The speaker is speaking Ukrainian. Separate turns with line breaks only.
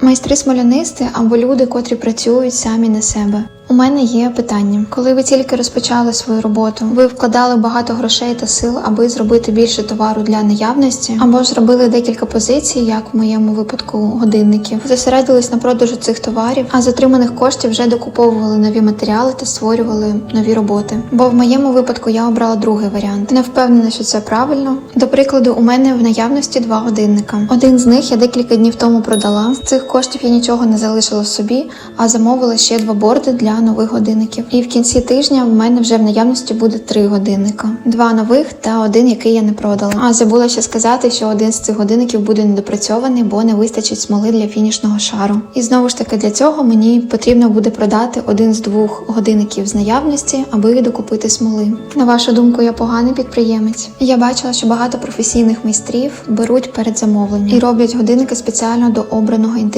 Майстри смолянисти або люди, котрі працюють самі на себе. У мене є питання. Коли ви тільки розпочали свою роботу, ви вкладали багато грошей та сил, аби зробити більше товару для наявності, або ж робили декілька позицій, як в моєму випадку годинників, зосередились на продажу цих товарів, а з отриманих коштів вже докуповували нові матеріали та створювали нові роботи. Бо в моєму випадку я обрала другий варіант. Не впевнена, що це правильно. До прикладу, у мене в наявності два годинника. Один з них я декілька днів тому продала. З цих коштів я нічого не залишила собі, а замовила ще два борди для нових годинників. І в кінці тижня в мене вже в наявності буде три годинника: два нових та один, який я не продала. А забула ще сказати, що один з цих годинників буде недопрацьований, бо не вистачить смоли для фінішного шару. І знову ж таки для цього мені потрібно буде продати один з двох годинників з наявності, аби докупити смоли. На вашу думку, я поганий підприємець. Я бачила, що багато професійних майстрів беруть перед замовленням і роблять годинники спеціально до обраного інтер'єру.